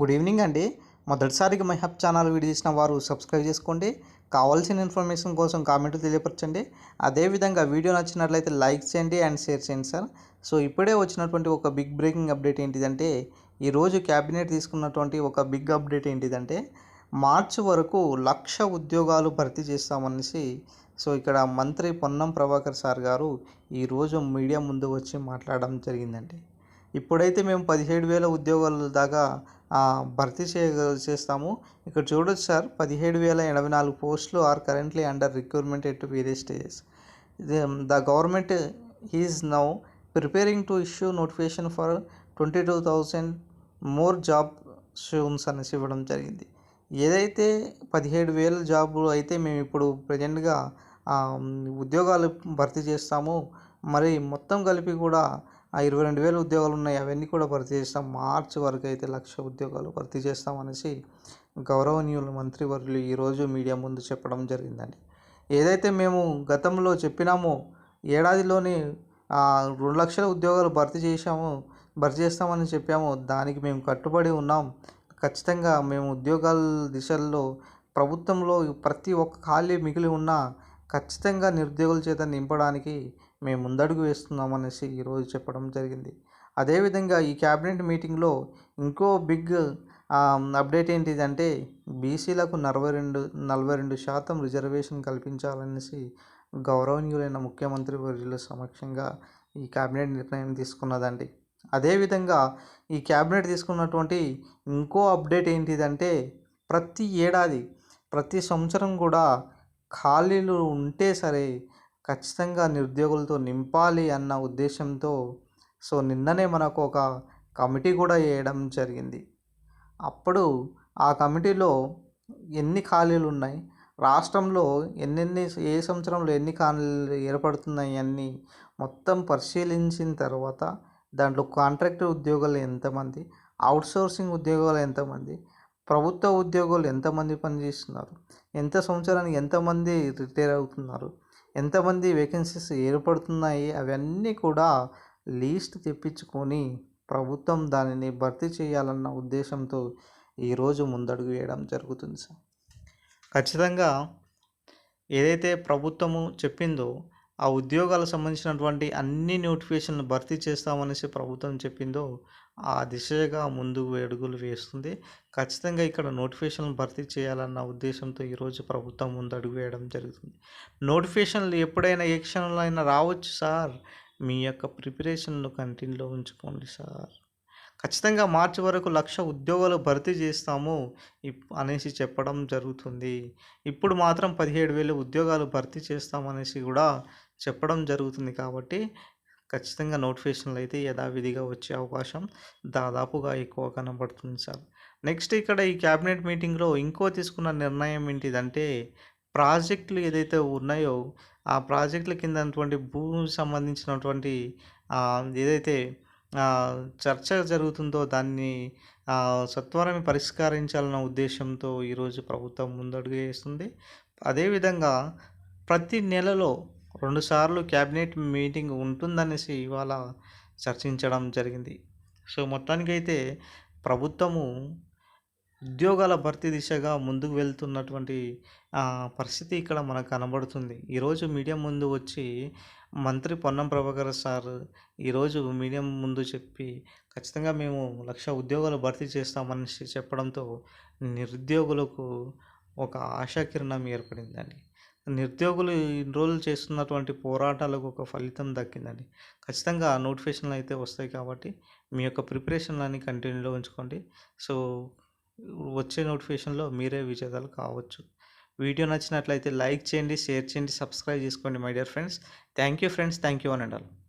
Good evening అండి. మొదటిసారిగా my hub channel video చేసిన వారు సబ్స్క్రైబ్ చేసుకోండి. కావాల్సిన ఇన్ఫర్మేషన్ కోసం కామెంట్ తెలియపరచండి. అదేవిధంగా వీడియో నచ్చినట్లయితే లైక్ చేయండి అండ్ షేర్ చేయండి సార్. సో ఇప్పుడే వచ్చినటువంటి ఒక బిగ్ బ్రేకింగ్ అప్డేట్ ఏంటిదంటే ఈరోజు క్యాబినెట్ తీసుకున్నటువంటి ఒక బిగ్ అప్డేట్ ఏంటిదంటే మార్చి వరకు లక్ష ఉద్యోగాలు భర్తీ చేస్తామనేసి సో ఇక్కడ మంత్రి పొన్నం ప్రభాకర్ సార్ గారు ఈరోజు మీడియా ముందు వచ్చి మాట్లాడడం జరిగిందండి. ఇప్పుడైతే మేము పదిహేడు వేల ఉద్యోగాల దాకా భర్తీ చేయగల చేస్తాము. ఇక్కడ చూడొచ్చు సార్ పదిహేడు వేల ఎనభై నాలుగు పోస్టులు are currently under recruitment at various stages the government is now preparing to issue notification for twenty two thousand more job షూన్స్ అనేసి ఇవ్వడం జరిగింది. ఏదైతే పదిహేడు వేల జాబులు అయితే మేము ఇప్పుడు ప్రజెంట్గా ఉద్యోగాలు భర్తీ చేస్తాము మరి మొత్తం కలిపి కూడా ఆ ఇరవై రెండు వేల ఉద్యోగాలు ఉన్నాయి. అవన్నీ కూడా భర్తీ చేస్తాం. మార్చి వరకు అయితే లక్ష ఉద్యోగాలు భర్తీ చేస్తాం అనేసి గౌరవనీయులు మంత్రివర్యులు ఈరోజు మీడియా ముందు చెప్పడం జరిగిందండి. ఏదైతే మేము గతంలో చెప్పినామో ఏడాదిలోనే రెండు లక్షల ఉద్యోగాలు భర్తీ చేశాము భర్తీ చేస్తామని చెప్పాము దానికి మేము కట్టుబడి ఉన్నాం. ఖచ్చితంగా మేము ఉద్యోగాల దిశల్లో ప్రభుత్వంలో ప్రతి ఒక్క ఖాళీ మిగిలి ఉన్నా ఖచ్చితంగా నిరుద్యోగుల చేత నింపడానికి మేము ముందడుగు వేస్తున్నామనేసి ఈరోజు చెప్పడం జరిగింది. అదేవిధంగా ఈ క్యాబినెట్ మీటింగ్లో ఇంకో బిగ్ అప్డేట్ ఏంటిదంటే బీసీలకు నలభై రెండు నలభై రెండు శాతం రిజర్వేషన్ కల్పించాలనేసి గౌరవనీయులైన ముఖ్యమంత్రి వర్యుల సమక్షంగా ఈ క్యాబినెట్ నిర్ణయం తీసుకున్నదండి. అదేవిధంగా ఈ క్యాబినెట్ తీసుకున్నటువంటి ఇంకో అప్డేట్ ఏంటిదంటే ప్రతి ఏడాది ప్రతి సంవత్సరం కూడా ఖాళీలు ఉంటే సరే ఖచ్చితంగా నిరుద్యోగులతో నింపాలి అన్న ఉద్దేశంతో సో నిన్ననే మనకు ఒక కమిటీ కూడా వేయడం జరిగింది. అప్పుడు ఆ కమిటీలో ఎన్ని ఖాళీలు ఉన్నాయి? రాష్ట్రంలో ఎన్నెన్ని ఏ సంవత్సరంలో ఎన్ని ఖాళీలు ఏర్పడుతున్నాయి అన్ని మొత్తం పరిశీలించిన తర్వాత దాంట్లో కాంట్రాక్ట్ ఉద్యోగాలు ఎంతమంది అవుట్సోర్సింగ్ ఉద్యోగాలు ఎంతమంది ప్రభుత్వ ఉద్యోగులు ఎంతమంది పనిచేస్తున్నారు ఎంత సంవత్సరానికి ఎంతమంది రిటైర్ అవుతున్నారు ఎంతమంది వేకెన్సీస్ ఏర్పడుతున్నాయి అవన్నీ కూడా లీస్ట్ తెప్పించుకొని ప్రభుత్వం దానిని భర్తీ చేయాలన్న ఉద్దేశంతో ఈరోజు ముందడుగు వేయడం జరుగుతుంది సార్. ఖచ్చితంగా ఏదైతే ప్రభుత్వము చెప్పిందో ఆ ఉద్యోగాలకు సంబంధించినటువంటి అన్ని నోటిఫికేషన్లు భర్తీ చేస్తామనేసి ప్రభుత్వం చెప్పిందో ఆ దిశగా ముందు అడుగులు వేస్తుంది. ఖచ్చితంగా ఇక్కడ నోటిఫికేషన్లు భర్తీ చేయాలన్న ఉద్దేశంతో ఈరోజు ప్రభుత్వం ముందు అడుగు వేయడం జరుగుతుంది. నోటిఫికేషన్లు ఎప్పుడైనా ఏ క్షణంలో అయినా రావచ్చు సార్. మీ యొక్క ప్రిపరేషన్లు కంటిన్యూలో ఉంచుకోండి సార్. ఖచ్చితంగా మార్చి వరకు లక్ష ఉద్యోగాలు భర్తీ చేస్తాము ఇప్- అనేసి చెప్పడం జరుగుతుంది. ఇప్పుడు మాత్రం పదిహేడు వేల ఉద్యోగాలు భర్తీ చేస్తామనేసి కూడా చెప్పడం జరుగుతుంది కాబట్టి ఖచ్చితంగా నోటిఫికేషన్లు అయితే యథావిధిగా వచ్చే అవకాశం దాదాపుగా ఎక్కువ కనబడుతుంది సార్. నెక్స్ట్ ఇక్కడ ఈ క్యాబినెట్ మీటింగ్లో ఇంకో తీసుకున్న నిర్ణయం ఏంటిదంటే ప్రాజెక్టులు ఏదైతే ఉన్నాయో ఆ ప్రాజెక్టుల కింద భూమి భూమికి సంబంధించినటువంటి ఏదైతే చర్చ జరుగుతుందో దాన్ని సత్వరమే పరిష్కరించాలన్న ఉద్దేశంతో ఈరోజు ప్రభుత్వం ముందడుగు వేస్తుంది. అదేవిధంగా ప్రతి నెలలో రెండుసార్లు క్యాబినెట్ మీటింగ్ ఉంటుందనేసి ఇవాళ చర్చించడం జరిగింది. సో మొత్తానికైతే ప్రభుత్వము ఉద్యోగాల భర్తీ దిశగా ముందుకు వెళ్తున్నటువంటి పరిస్థితి ఇక్కడ మనకు కనబడుతుంది. ఈరోజు మీడియా ముందు వచ్చి మంత్రి పొన్నం ప్రభాకర్ సార్ ఈరోజు మీడియం ముందు చెప్పి ఖచ్చితంగా మేము లక్ష ఉద్యోగాలు భర్తీ చేస్తామని చెప్పడంతో నిరుద్యోగులకు ఒక ఆశాకిరణం ఏర్పడిందండి. నిరుద్యోగులు ఇన్ని రోజులు చేస్తున్నటువంటి పోరాటాలకు ఒక ఫలితం దక్కిందండి. ఖచ్చితంగా నోటిఫికేషన్లు అయితే వస్తాయి కాబట్టి మీ యొక్క ప్రిపరేషన్లని కంటిన్యూలో ఉంచుకోండి. సో వచ్చే నోటిఫికేషన్లో మీరే విజేతలు కావచ్చు. వీడియో నచ్చినట్లయితే లైక్ చేయండి షేర్ చేయండి సబ్స్క్రైబ్ చేసుకోండి my dear friends. Thank you friends. Thank you అని అండాలి